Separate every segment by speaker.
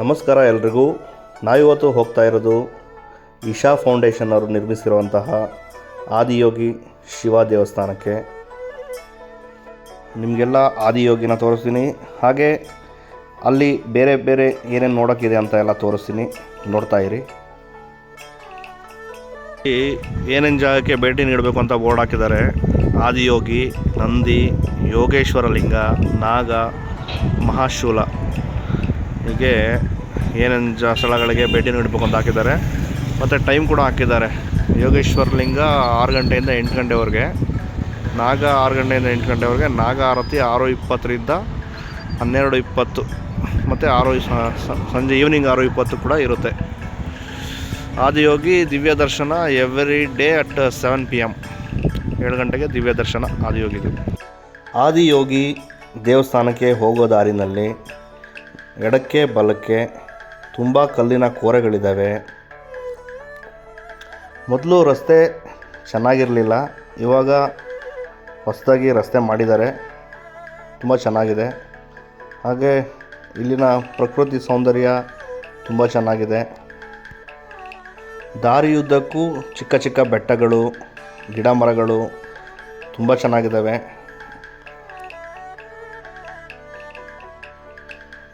Speaker 1: ನಮಸ್ಕಾರ ಎಲ್ರಿಗೂ. ನಾವಿವತ್ತು ಹೋಗ್ತಾ ಇರೋದು ಇಶಾ ಫೌಂಡೇಶನ್ ಅವರು ನಿರ್ಮಿಸಿರುವಂತಹ ಆದಿಯೋಗಿ ಶಿವ ದೇವಸ್ಥಾನಕ್ಕೆ. ನಿಮಗೆಲ್ಲ ಆದಿಯೋಗಿನ ತೋರಿಸ್ತೀನಿ. ಹಾಗೆ ಅಲ್ಲಿ ಬೇರೆ ಬೇರೆ ಏನೇನು ನೋಡೋಕ್ಕಿದೆ ಅಂತ ಎಲ್ಲ ತೋರಿಸ್ತೀನಿ. ನೋಡ್ತಾ ಇರಿ. ಏನೇನು ಜಾಗಕ್ಕೆ ಭೇಟಿ ನೀಡಬೇಕು ಅಂತ ಬೋರ್ಡ್ ಹಾಕಿದ್ದಾರೆ. ಆದಿಯೋಗಿ, ನಂದಿ ಯೋಗೇಶ್ವರ ಲಿಂಗ ನಾಗ, ಮಹಾಶೂಲ. ಹೀಗೆ ಏನೇನು ಜ ಸ್ಥಳಗಳಿಗೆ ಭೇಟಿ ನೀಡಬೇಕು ಅಂತ ಹಾಕಿದ್ದಾರೆ. ಮತ್ತು ಟೈಮ್ ಕೂಡ ಹಾಕಿದ್ದಾರೆ. ಯೋಗೇಶ್ವರ ಲಿಂಗ ಆರು ಗಂಟೆಯಿಂದ ಎಂಟು ಗಂಟೆವರೆಗೆ. ನಾಗ ಆರು ಗಂಟೆಯಿಂದ ಎಂಟು ಗಂಟೆವರೆಗೆ, ನಾಗ ಆರತಿ ಆರು ಇಪ್ಪತ್ತರಿಂದ ಹನ್ನೆರಡು ಇಪ್ಪತ್ತು. ಮತ್ತು ಆರು ಸಂಜೆ ಈವ್ನಿಂಗ್ ಆರು ಇಪ್ಪತ್ತು ಕೂಡ ಇರುತ್ತೆ. ಆದಿಯೋಗಿ ದಿವ್ಯ ದರ್ಶನ every day at seven P M ಏಳು ಗಂಟೆಗೆ ದಿವ್ಯ ದರ್ಶನ ಆದಿಯೋಗಿದು ಆದಿಯೋಗಿ ದೇವಸ್ಥಾನಕ್ಕೆ ಹೋಗೋ ದಾರಿನಲ್ಲಿ ಎಡಕ್ಕೆ, ಬಲಕ್ಕೆ ತುಂಬ ಕಲ್ಲಿನ ಕೋರೆಗಳಿದ್ದಾವೆ ಮೊದಲು ರಸ್ತೆ ಚೆನ್ನಾಗಿರಲಿಲ್ಲ, ಇವಾಗ ಹೊಸದಾಗಿ ರಸ್ತೆ ಮಾಡಿದ್ದಾರೆ. ತುಂಬ ಚೆನ್ನಾಗಿದೆ. ಹಾಗೆ ಇಲ್ಲಿನ ಪ್ರಕೃತಿ ಸೌಂದರ್ಯ ತುಂಬ ಚೆನ್ನಾಗಿದೆ. ದಾರಿಯುದ್ದಕ್ಕೂ ಚಿಕ್ಕ ಚಿಕ್ಕ ಬೆಟ್ಟಗಳು ಗಿಡ ಮರಗಳು ತುಂಬ ಚೆನ್ನಾಗಿದ್ದಾವೆ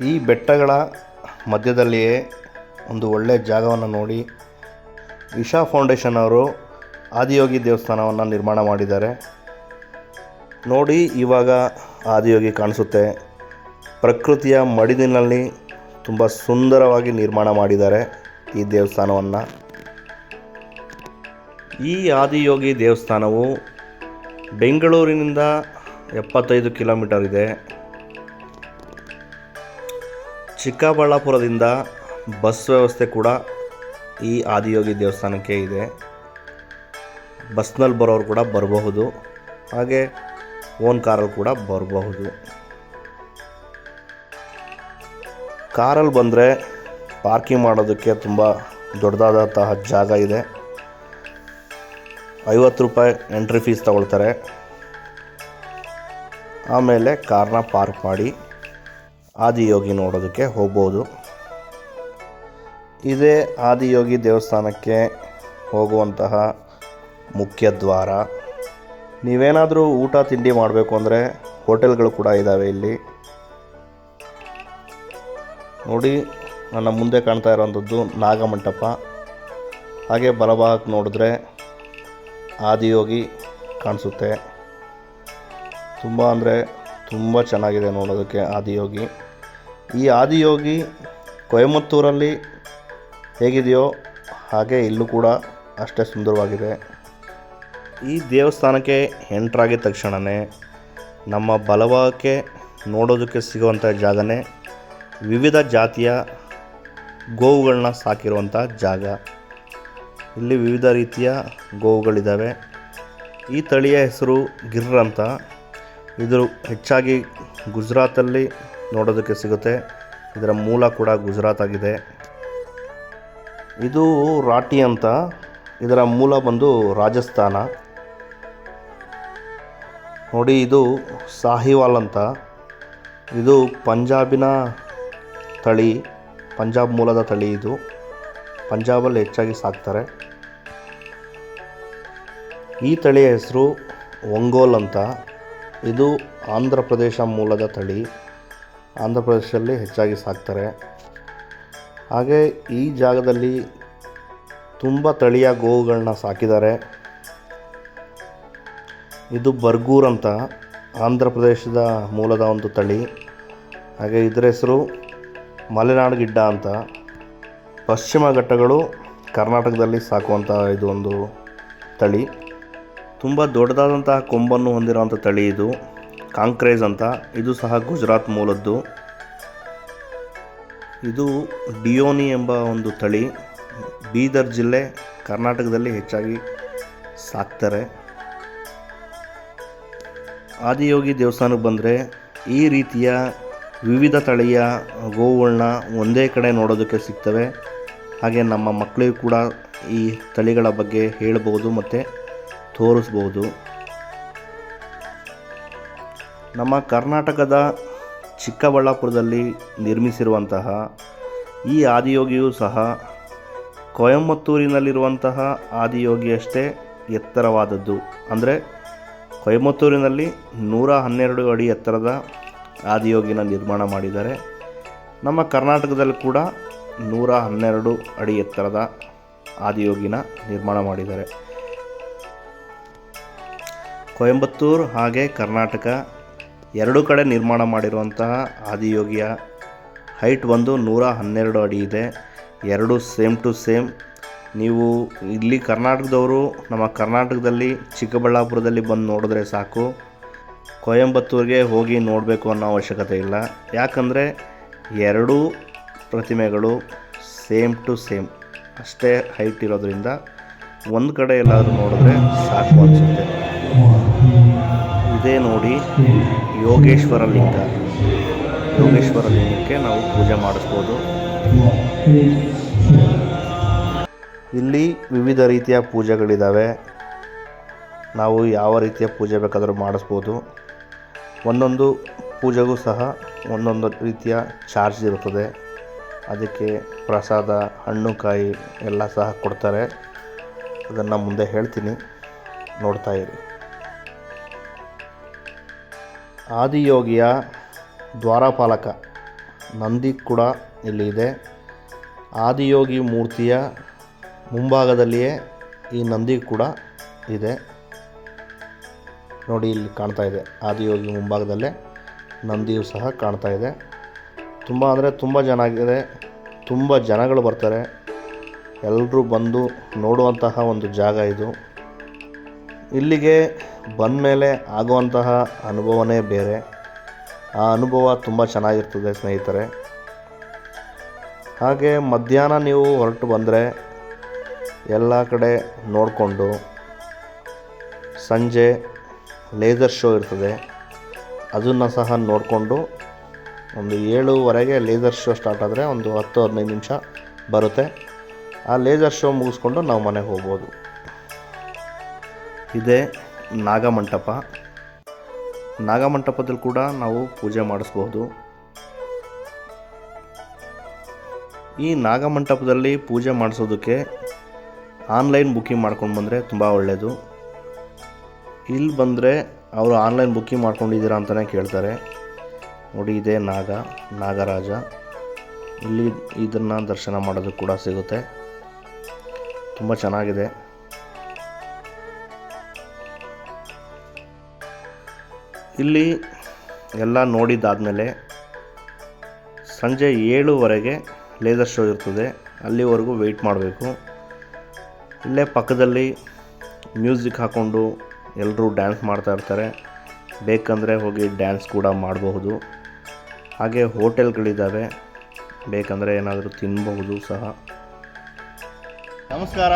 Speaker 1: ಈ ಬೆಟ್ಟಗಳ ಮಧ್ಯದಲ್ಲಿಯೇ ಒಂದು ಒಳ್ಳೆಯ ಜಾಗವನ್ನು ನೋಡಿ ಇಶಾ ಫೌಂಡೇಶನ್ ಅವರು ಆದಿಯೋಗಿ ದೇವಸ್ಥಾನವನ್ನು ನಿರ್ಮಾಣ ಮಾಡಿದ್ದಾರೆ. ನೋಡಿ ಇವಾಗ ಆದಿಯೋಗಿ ಕಾಣಿಸುತ್ತೆ. ಪ್ರಕೃತಿಯ ಮಡಿದಿನಲ್ಲಿ ತುಂಬ ಸುಂದರವಾಗಿ ನಿರ್ಮಾಣ ಮಾಡಿದ್ದಾರೆ ಈ ದೇವಸ್ಥಾನವನ್ನು. ಈ ಆದಿಯೋಗಿ ದೇವಸ್ಥಾನವು ಬೆಂಗಳೂರಿನಿಂದ ಎಪ್ಪತ್ತೈದು ಕಿಲೋಮೀಟರ್ ಇದೆ. ಚಿಕ್ಕಬಳ್ಳಾಪುರದಿಂದ ಬಸ್ ವ್ಯವಸ್ಥೆ ಕೂಡ ಈ ಆದಿಯೋಗಿ ದೇವಸ್ಥಾನಕ್ಕೆ ಇದೆ. ಬಸ್ನಲ್ಲಿ ಬರೋರು ಕೂಡ ಬರಬಹುದು. ಹಾಗೆ ಓನ್ ಕಾರಲ್ಲಿ ಕೂಡ ಬರಬಹುದು. ಕಾರಲ್ಲಿ ಬಂದರೆ ಪಾರ್ಕಿಂಗ್ ಮಾಡೋದಕ್ಕೆ ತುಂಬ ದೊಡ್ಡದಾದಂತಹ ಜಾಗ ಇದೆ. ಐವತ್ತು ರೂಪಾಯಿ ಎಂಟ್ರಿ ಫೀಸ್ ತಗೊಳ್ತಾರೆ. ಆಮೇಲೆ ಕಾರ್ನ ಪಾರ್ಕ್ ಮಾಡಿ. ಆದಿಯೋಗಿ ನೋಡೋದಕ್ಕೆ ಹೋಗ್ಬೋದು. ಇದೇ ಆದಿಯೋಗಿ ದೇವಸ್ಥಾನಕ್ಕೆ ಹೋಗುವಂತಹ ಮುಖ್ಯ ದ್ವಾರ. ನೀವೇನಾದರೂ ಊಟ, ತಿಂಡಿ ಮಾಡಬೇಕು ಅಂದರೆ ಹೋಟೆಲ್ಗಳು ಕೂಡ ಇದ್ದಾವೆ ಇಲ್ಲಿ. ನೋಡಿ, ನನ್ನ ಮುಂದೆ ಕಾಣ್ತಾ ಇರೋವಂಥದ್ದು ನಾಗಮಂಟಪ. ಹಾಗೆ ಬಲಭಾಗಕ್ಕೆ ನೋಡಿದ್ರೆ ಆದಿಯೋಗಿ ಕಾಣಿಸುತ್ತೆ. ತುಂಬ ಅಂದರೆ ತುಂಬ ಚೆನ್ನಾಗಿದೆ ನೋಡೋದಕ್ಕೆ ಆದಿಯೋಗಿ. ಈ ಆದಿಯೋಗಿ ಕೊಯಮತ್ತೂರಲ್ಲಿ ಹೇಗಿದೆಯೋ ಹಾಗೆ ಇಲ್ಲೂ ಕೂಡ ಅಷ್ಟೇ ಸುಂದರವಾಗಿದೆ. ಈ ದೇವಸ್ಥಾನಕ್ಕೆ ಎಂಟ್ರಾಗಿದ ತಕ್ಷಣವೇ ನಮ್ಮ ಬಲಭಾಗಕ್ಕೆ ನೋಡೋದಕ್ಕೆ ಸಿಗುವಂಥ ಜಾಗನೇ ವಿವಿಧ ಜಾತಿಯ ಗೋವುಗಳನ್ನ ಸಾಕಿರುವಂಥ ಜಾಗ. ಇಲ್ಲಿ ವಿವಿಧ ರೀತಿಯ ಗೋವುಗಳಿದ್ದಾವೆ. ಈ ತಳಿಯ ಹೆಸರು ಗಿರ್ ಅಂತ. ಇದು ಹೆಚ್ಚಾಗಿ ಗುಜರಾತಲ್ಲಿ ನೋಡೋದಕ್ಕೆ ಸಿಗುತ್ತೆ. ಇದರ ಮೂಲ ಕೂಡ ಗುಜರಾತ್ ಆಗಿದೆ. ಇದು ರಾಟಿ ಅಂತ. ಇದರ ಮೂಲ ಬಂದು ರಾಜಸ್ಥಾನ. ನೋಡಿ, ಇದು ಸಾಹಿವಾಲ್ ಅಂತ. ಇದು ಪಂಜಾಬಿನ ತಳಿ, ಪಂಜಾಬ್ ಮೂಲದ ತಳಿ ಇದು. ಪಂಜಾಬಲ್ಲಿ ಹೆಚ್ಚಾಗಿ ಸಾಕ್ತಾರೆ. ಈ ತಳಿಯ ಹೆಸರು ಒಂಗೋಲ್ ಅಂತ. ಇದು ಆಂಧ್ರ ಪ್ರದೇಶ ಮೂಲದ ತಳಿ. ಆಂಧ್ರ ಪ್ರದೇಶದಲ್ಲಿ ಹೆಚ್ಚಾಗಿ ಸಾಕ್ತಾರೆ. ಹಾಗೆ ಈ ಜಾಗದಲ್ಲಿ ತುಂಬ ತಳಿಯ ಗೋವುಗಳನ್ನ ಸಾಕಿದ್ದಾರೆ. ಇದು ಬರ್ಗೂರ್ ಅಂತ ಆಂಧ್ರ ಪ್ರದೇಶದ ಮೂಲದ ಒಂದು ತಳಿ. ಹಾಗೆ ಇದರ ಹೆಸರು ಮಲೆನಾಡು ಗಿಡ್ಡ ಅಂತ. ಪಶ್ಚಿಮ ಘಟ್ಟಗಳು ಕರ್ನಾಟಕದಲ್ಲಿ ಸಾಕುವಂಥ ಒಂದು ತಳಿ. ತುಂಬ ದೊಡ್ಡದಾದಂತಹ ಕೊಂಬನ್ನು ಹೊಂದಿರುವಂಥ ತಳಿ ಇದು. ಕಾಂಕ್ರೇಜ್ ಅಂತ. ಇದು ಸಹ ಗುಜರಾತ್ ಮೂಲದ್ದು. ಇದು ಡಿಯೋನಿ ಎಂಬ ಒಂದು ತಳಿ. ಬೀದರ್ ಜಿಲ್ಲೆ ಕರ್ನಾಟಕದಲ್ಲಿ ಹೆಚ್ಚಾಗಿ ಸಾಕ್ತಾರೆ. ಆದಿಯೋಗಿ ದೇವಸ್ಥಾನಕ್ಕೆ ಬಂದರೆ ಈ ರೀತಿಯ ವಿವಿಧ ತಳಿಯ ಗೋವುಗಳನ್ನ ಒಂದೇ ಕಡೆ ನೋಡೋದಕ್ಕೆ ಸಿಗ್ತವೆ. ಹಾಗೆ ನಮ್ಮ ಮಕ್ಕಳಿಗೂ ಕೂಡ ಈ ತಳಿಗಳ ಬಗ್ಗೆ ಹೇಳ್ಬೋದು ಮತ್ತು ತೋರಿಸ್ಬೋದು. ನಮ್ಮ ಕರ್ನಾಟಕದ ಚಿಕ್ಕಬಳ್ಳಾಪುರದಲ್ಲಿ ನಿರ್ಮಿಸಿರುವಂತಹ ಈ ಆದಿಯೋಗಿಯೂ ಸಹ ಕೊಯಮತ್ತೂರಿನಲ್ಲಿರುವಂತಹ ಆದಿಯೋಗಿಯಷ್ಟೇ ಎತ್ತರವಾದದ್ದು. ಅಂದರೆ ಕೊಯಮತ್ತೂರಿನಲ್ಲಿ ನೂರ ಹನ್ನೆರಡು ಅಡಿ ಎತ್ತರದ ಆದಿಯೋಗಿನ ನಿರ್ಮಾಣ ಮಾಡಿದ್ದಾರೆ. ನಮ್ಮ ಕರ್ನಾಟಕದಲ್ಲಿ ಕೂಡ ನೂರ ಹನ್ನೆರಡು ಅಡಿ ಎತ್ತರದ ಆದಿಯೋಗಿನ ನಿರ್ಮಾಣ ಮಾಡಿದ್ದಾರೆ. ಕೊಯಂಬತ್ತೂರು ಹಾಗೆ ಕರ್ನಾಟಕ ಎರಡು ಕಡೆ ನಿರ್ಮಾಣ ಮಾಡಿರುವಂತಹ ಆದಿಯೋಗಿಯ ಹೈಟ್ ಬಂದು ನೂರ ಹನ್ನೆರಡು ಅಡಿ ಇದೆ. ಎರಡು ಸೇಮ್ ಟು ಸೇಮ್. ನೀವು ಇಲ್ಲಿ ಕರ್ನಾಟಕದವರು ನಮ್ಮ ಕರ್ನಾಟಕದಲ್ಲಿ ಚಿಕ್ಕಬಳ್ಳಾಪುರದಲ್ಲಿ ಬಂದು ನೋಡಿದ್ರೆ ಸಾಕು. ಕೊಯಂಬತ್ತೂರಿಗೆ ಹೋಗಿ ನೋಡಬೇಕು ಅನ್ನೋ ಅವಶ್ಯಕತೆ ಇಲ್ಲ. ಯಾಕಂದರೆ ಎರಡೂ ಪ್ರತಿಮೆಗಳು ಸೇಮ್ ಟು ಸೇಮ್. ಅಷ್ಟೇ ಹೈಟ್ ಇರೋದ್ರಿಂದ ಒಂದು ಕಡೆ ಎಲ್ಲಾದರೂ ನೋಡಿದ್ರೆ ಸಾಕು ಅನಿಸುತ್ತೆ. ಇದೇ ನೋಡಿ ಯೋಗೇಶ್ವರ ಲಿಂಗ ಯೋಗೇಶ್ವರ ಲಿಂಗಕ್ಕೆ ನಾವು ಪೂಜೆ ಮಾಡಿಸ್ಬೋದು. ಇಲ್ಲಿ ವಿವಿಧ ರೀತಿಯ ಪೂಜೆಗಳಿದ್ದಾವೆ ನಾವು ಯಾವ ರೀತಿಯ ಪೂಜೆ ಬೇಕಾದರೂ ಮಾಡಿಸ್ಬೋದು. ಒಂದೊಂದು ಪೂಜೆಗೂ ಸಹ ಒಂದೊಂದು ರೀತಿಯ ಚಾರ್ಜ್ ಇರುತ್ತದೆ. ಅದಕ್ಕೆ ಪ್ರಸಾದ ಹಣ್ಣು ಕಾಯಿ ಎಲ್ಲ ಸಹ ಕೊಡ್ತಾರೆ. ಅದನ್ನು ಮುಂದೆ ಹೇಳ್ತೀನಿ. ನೋಡ್ತಾ ಇರಿ. ಆದಿಯೋಗಿಯ ದ್ವಾರಪಾಲಕ ನಂದಿ ಕೂಡ ಇಲ್ಲಿ ಇದೆ ಆದಿಯೋಗಿ ಮೂರ್ತಿಯ ಮುಂಭಾಗದಲ್ಲಿಯೇ ಈ ನಂದಿ ಕೂಡ ಇದೆ. ನೋಡಿ, ಇಲ್ಲಿ ಕಾಣ್ತಾ ಇದೆ. ಆದಿಯೋಗಿ ಮುಂಭಾಗದಲ್ಲೇ ನಂದಿಯು ಸಹ ಕಾಣ್ತಾ ಇದೆ. ತುಂಬ ಅಂದರೆ ತುಂಬ ಚೆನ್ನಾಗಿದೆ ತುಂಬ ಜನಗಳು ಬರ್ತಾರೆ. ಎಲ್ಲರೂ ಬಂದು ನೋಡುವಂತಹ ಒಂದು ಜಾಗ ಇದು. ಇಲ್ಲಿಗೆ ಬಂದ ಮೇಲೆ ಆಗುವಂತಹ ಅನುಭವನೇ ಬೇರೆ. ಆ ಅನುಭವ ತುಂಬ ಚೆನ್ನಾಗಿರ್ತದೆ ಸ್ನೇಹಿತರೆ. ಹಾಗೆ ಮಧ್ಯಾಹ್ನ ನೀವು ಹೊರಟು ಬಂದರೆ ಎಲ್ಲ ಕಡೆ ನೋಡಿಕೊಂಡು ಸಂಜೆ ಲೇಸರ್ ಶೋ ಇರ್ತದೆ. ಅದನ್ನು ಸಹ ನೋಡಿಕೊಂಡು ಒಂದು ಏಳುವರೆಗೆ ಲೇಸರ್ ಶೋ ಸ್ಟಾರ್ಟ್ ಆದರೆ ಒಂದು ಹತ್ತು ಹದಿನೈದು ನಿಮಿಷ ಬರುತ್ತೆ. ಆ ಲೇಸರ್ ಶೋ ಮುಗಿಸ್ಕೊಂಡು ನಾವು ಮನೆಗೆ ಹೋಗ್ಬೋದು. ಇದೇ ನಾಗಮಂಟಪ. ನಾಗಮಂಟಪದಲ್ಲಿ ಕೂಡ ನಾವು ಪೂಜೆ ಮಾಡಿಸ್ಬೋದು. ಈ ನಾಗಮಂಟಪದಲ್ಲಿ ಪೂಜೆ ಮಾಡಿಸೋದಕ್ಕೆ ಆನ್ಲೈನ್ ಬುಕ್ಕಿಂಗ್ ಮಾಡ್ಕೊಂಡು ಬಂದರೆ ತುಂಬ ಒಳ್ಳೆಯದು ಇಲ್ಲಿ ಬಂದರೆ ಅವರು ಆನ್ಲೈನ್ ಬುಕ್ಕಿಂಗ್ ಮಾಡ್ಕೊಂಡಿದ್ದೀರಾ ಅಂತಲೇ ಕೇಳ್ತಾರೆ. ನೋಡಿ, ಇದೇ ನಾಗ, ನಾಗರಾಜ. ಇಲ್ಲಿ ಇದನ್ನು ದರ್ಶನ ಮಾಡೋದು ಕೂಡ ಸಿಗುತ್ತೆ. ತುಂಬ ಚೆನ್ನಾಗಿದೆ. ಇಲ್ಲಿ ಎಲ್ಲ ನೋಡಿದ್ದಾದಮೇಲೆ ಸಂಜೆ ಏಳುವರೆಗೆ ಲೇಸರ್ ಶೋ ಇರ್ತದೆ. ಅಲ್ಲಿವರೆಗೂ ವೆಯ್ಟ್ ಮಾಡಬೇಕು. ಇಲ್ಲೇ ಪಕ್ಕದಲ್ಲಿ ಮ್ಯೂಸಿಕ್ ಹಾಕ್ಕೊಂಡು ಎಲ್ಲರೂ ಡ್ಯಾನ್ಸ್ ಮಾಡ್ತಾ ಇರ್ತಾರೆ. ಬೇಕಂದರೆ ಹೋಗಿ ಡ್ಯಾನ್ಸ್ ಕೂಡ ಮಾಡಬಹುದು. ಹಾಗೆ ಹೋಟೆಲ್ಗಳಿದ್ದಾವೆ. ಬೇಕಂದರೆ ಏನಾದರೂ ತಿನ್ನಬಹುದು ಸಹ. ನಮಸ್ಕಾರ.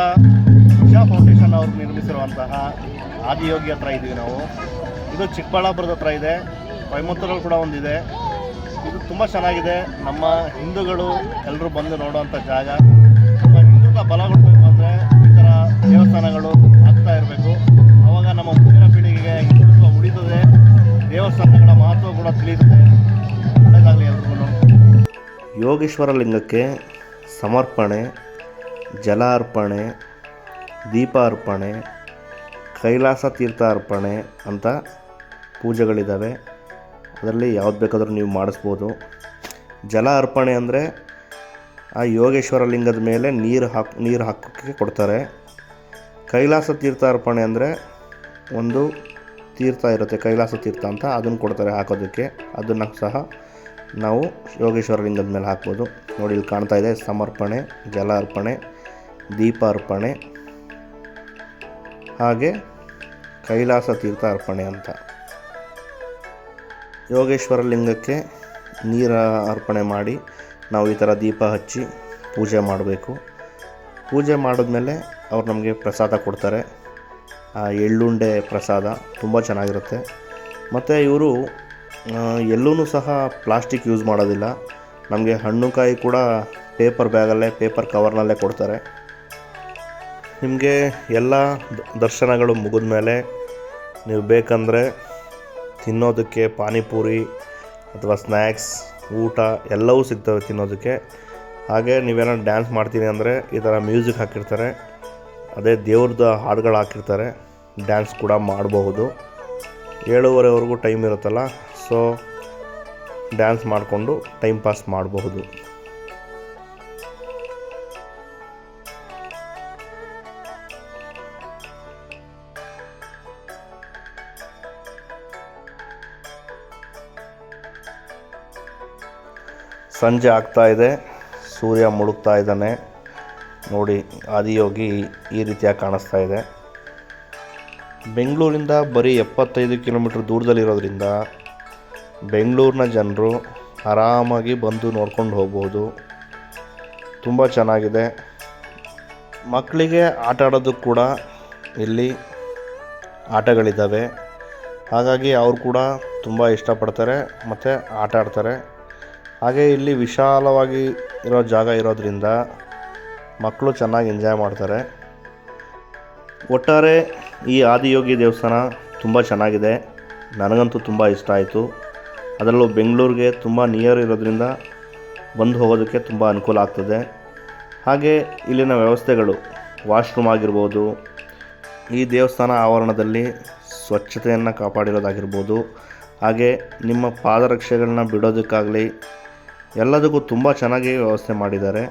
Speaker 1: ಉಷಾ ಫೌಂಡೇಶನ್ ಅವರು ನಿರ್ಮಿಸಿರುವಂತಹ ಆದಿಯೋಗಿ ಹತ್ರ ಇದ್ದೀವಿ ನಾವು. ಇದು ಚಿಕ್ಕಬಳ್ಳಾಪುರದ ಹತ್ರ ಇದೆ. ಕೊಯಮತ್ತೂರಲ್ಲಿ ಕೂಡ ಒಂದಿದೆ. ಇದು ತುಂಬ ಚೆನ್ನಾಗಿದೆ. ನಮ್ಮ ಹಿಂದೂಗಳು ಎಲ್ಲರೂ ಬಂದು ನೋಡುವಂಥ ಜಾಗ. ನಮ್ಮ ಬಲ ಬಲಗೊಳ್ಳಬೇಕು ಅಂದರೆ ಈ ಥರ ದೇವಸ್ಥಾನಗಳು ಆಗ್ತಾ ಇರಬೇಕು. ಆವಾಗ ನಮ್ಮ ಮುಂದಿನ ಪೀಳಿಗೆಗೆ ಹಿಂದುತ್ವ ಉಳಿತದೆ. ದೇವಸ್ಥಾನಗಳ ಮಹತ್ವ ಕೂಡ ತಿಳಿಯುತ್ತದೆ ಒಳ್ಳೆಯದಾಗಲಿ ಎಲ್ರಿಗೂ. ಯೋಗೇಶ್ವರ ಲಿಂಗಕ್ಕೆ ಸಮರ್ಪಣೆ, ಜಲ ಅರ್ಪಣೆ, ದೀಪ ಅರ್ಪಣೆ, ಕೈಲಾಸ ತೀರ್ಥ ಅರ್ಪಣೆ ಅಂತ ಪೂಜೆಗಳಿದ್ದಾವೆ. ಅದರಲ್ಲಿ ಯಾವ್ದು ಬೇಕಾದರೂ ನೀವು ಮಾಡಿಸ್ಬೋದು. ಜಲ ಅರ್ಪಣೆ ಅಂದರೆ ಆ ಯೋಗೇಶ್ವರ ಲಿಂಗದ ಮೇಲೆ ನೀರು ಹಾಕಿ, ನೀರು ಹಾಕೋಕ್ಕೆ ಕೊಡ್ತಾರೆ. ಕೈಲಾಸ ತೀರ್ಥ ಅರ್ಪಣೆ ಅಂದರೆ ಒಂದು ತೀರ್ಥ ಇರುತ್ತೆ, ಕೈಲಾಸ ತೀರ್ಥ ಅಂತ ಅದನ್ನು ಕೊಡ್ತಾರೆ ಹಾಕೋದಕ್ಕೆ. ಅದನ್ನು ಸಹ ನಾವು ಯೋಗೇಶ್ವರ ಲಿಂಗದ ಮೇಲೆ ಹಾಕ್ಬೋದು. ನೋಡಿ, ಇಲ್ಲಿ ಕಾಣ್ತಾ ಇದೆ, ಸಮರ್ಪಣೆ, ಜಲ ಅರ್ಪಣೆ, ದೀಪ ಅರ್ಪಣೆ, ಹಾಗೆ ಕೈಲಾಸ ತೀರ್ಥ ಅರ್ಪಣೆ ಅಂತ. ಯೋಗೇಶ್ವರ ಲಿಂಗಕ್ಕೆ ನೀರ ಅರ್ಪಣೆ ಮಾಡಿ ನಾವು ಈ ಥರ ದೀಪ ಹಚ್ಚಿ ಪೂಜೆ ಮಾಡಬೇಕು. ಪೂಜೆ ಮಾಡಿದ್ಮೇಲೆ ಅವ್ರು ನಮಗೆ ಪ್ರಸಾದ ಕೊಡ್ತಾರೆ. ಆ ಎಳ್ಳುಂಡೆ ಪ್ರಸಾದ ತುಂಬ ಚೆನ್ನಾಗಿರುತ್ತೆ. ಮತ್ತು ಇವರು ಎಲ್ಲೂ ಸಹ ಪ್ಲಾಸ್ಟಿಕ್ ಯೂಸ್ ಮಾಡೋದಿಲ್ಲ. ನಮಗೆ ಹಣ್ಣು ಕಾಯಿ ಕೂಡ ಪೇಪರ್ ಬ್ಯಾಗಲ್ಲೇ, ಪೇಪರ್ ಕವರ್ನಲ್ಲೇ ಕೊಡ್ತಾರೆ. ನಿಮಗೆ ಎಲ್ಲ ದರ್ಶನಗಳು ಮುಗಿದ ಮೇಲೆ ನೀವು ಬೇಕಂದರೆ ತಿನ್ನೋದಕ್ಕೆ ಪಾನಿಪೂರಿ ಅಥವಾ ಸ್ನ್ಯಾಕ್ಸ್, ಊಟ ಎಲ್ಲವೂ ಸಿಗ್ತವೆ ತಿನ್ನೋದಕ್ಕೆ. ಹಾಗೆ ನೀವೇನಾದ್ರು ಡ್ಯಾನ್ಸ್ ಮಾಡ್ತೀನಿ ಅಂದರೆ ಈ ಥರ ಮ್ಯೂಸಿಕ್ ಹಾಕಿರ್ತಾರೆ. ಅದೇ ದೇವ್ರದ್ದು ಹಾಡುಗಳು ಹಾಕಿರ್ತಾರೆ. ಡ್ಯಾನ್ಸ್ ಕೂಡ ಮಾಡಬಹುದು. ಏಳುವರೆವರೆಗೂ ಟೈಮ್ ಇರುತ್ತಲ್ಲ, ಸೊ ಡ್ಯಾನ್ಸ್ ಮಾಡಿಕೊಂಡು ಟೈಮ್ ಪಾಸ್ ಮಾಡಬಹುದು. ಸಂಜೆ ಆಗ್ತಾ ಇದೆ. ಸೂರ್ಯ ಮುಳುಗ್ತಾ ಇದ್ದಾನೆ. ನೋಡಿ, ಆದಿಯೋಗಿ ಈ ರೀತಿಯಾಗಿ ಕಾಣಿಸ್ತಾ ಇದೆ. ಬೆಂಗಳೂರಿಂದ ಬರೀ ಎಪ್ಪತ್ತೈದು ಕಿಲೋಮೀಟ್ರ್ ದೂರದಲ್ಲಿರೋದ್ರಿಂದ ಬೆಂಗಳೂರಿನ ಜನರು ಆರಾಮಾಗಿ ಬಂದು ನೋಡ್ಕೊಂಡು ಹೋಗ್ಬೋದು. ತುಂಬ ಚೆನ್ನಾಗಿದೆ. ಮಕ್ಕಳಿಗೆ ಆಟ ಆಡೋದಕ್ಕೆ ಕೂಡ ಇಲ್ಲಿ ಆಟಗಳಿದ್ದಾವೆ. ಹಾಗಾಗಿ ಅವರು ಕೂಡ ತುಂಬ ಇಷ್ಟಪಡ್ತಾರೆ, ಮತ್ತು ಆಟ ಆಡ್ತಾರೆ. ಹಾಗೆ ಇಲ್ಲಿ ವಿಶಾಲವಾಗಿ ಇರೋ ಜಾಗ ಇರೋದ್ರಿಂದ ಮಕ್ಕಳು ಚೆನ್ನಾಗಿ ಎಂಜಾಯ್ ಮಾಡ್ತಾರೆ. ಒಟ್ಟಾರೆ ಈ ಆದಿಯೋಗಿ ದೇವಸ್ಥಾನ ತುಂಬ ಚೆನ್ನಾಗಿದೆ. ನನಗಂತೂ ತುಂಬ ಇಷ್ಟ ಆಯಿತು. ಅದರಲ್ಲೂ ಬೆಂಗಳೂರಿಗೆ ತುಂಬ ನಿಯರ್ ಇರೋದ್ರಿಂದ ಬಂದು ಹೋಗೋದಕ್ಕೆ ತುಂಬ ಅನುಕೂಲ ಆಗ್ತದೆ. ಹಾಗೆ ಇಲ್ಲಿನ ವ್ಯವಸ್ಥೆಗಳು ವಾಶ್ರೂಮ್ ಆಗಿರ್ಬೋದು, ಈ ದೇವಸ್ಥಾನ ಆವರಣದಲ್ಲಿ ಸ್ವಚ್ಛತೆಯನ್ನು ಕಾಪಾಡಿರೋದಾಗಿರ್ಬೋದು. ಹಾಗೆ ನಿಮ್ಮ ಪಾದರಕ್ಷೆಗಳನ್ನ ಬಿಡೋದಕ್ಕಾಗಲಿ ಎಲ್ಲದಕ್ಕೂ ತುಂಬ ಚೆನ್ನಾಗಿ ವ್ಯವಸ್ಥೆ ಮಾಡಿದ್ದಾರೆ.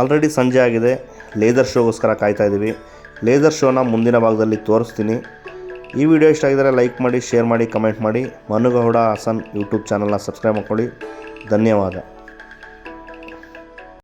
Speaker 1: ಆಲ್ರೆಡಿ ಸಂಜೆ ಆಗಿದೆ. ಲೇಸರ್ ಶೋಗೋಸ್ಕರ ಕಾಯ್ತಾ ಇದ್ದೀವಿ ಲೇಸರ್ ಶೋನ ಮುಂದಿನ ಭಾಗದಲ್ಲಿ ತೋರಿಸ್ತೀನಿ. ಈ ವಿಡಿಯೋ ಇಷ್ಟ ಆಗಿದ್ದರೆ ಲೈಕ್ ಮಾಡಿ ಶೇರ್ ಮಾಡಿ ಕಮೆಂಟ್ ಮಾಡಿ. ಮನುಗೌಡ ಹಾಸನ್ ಯೂಟ್ಯೂಬ್ ಚಾನಲ್ನ ಸಬ್ಸ್ಕ್ರೈಬ್ ಮಾಡ್ಕೊಳ್ಳಿ. ಧನ್ಯವಾದ.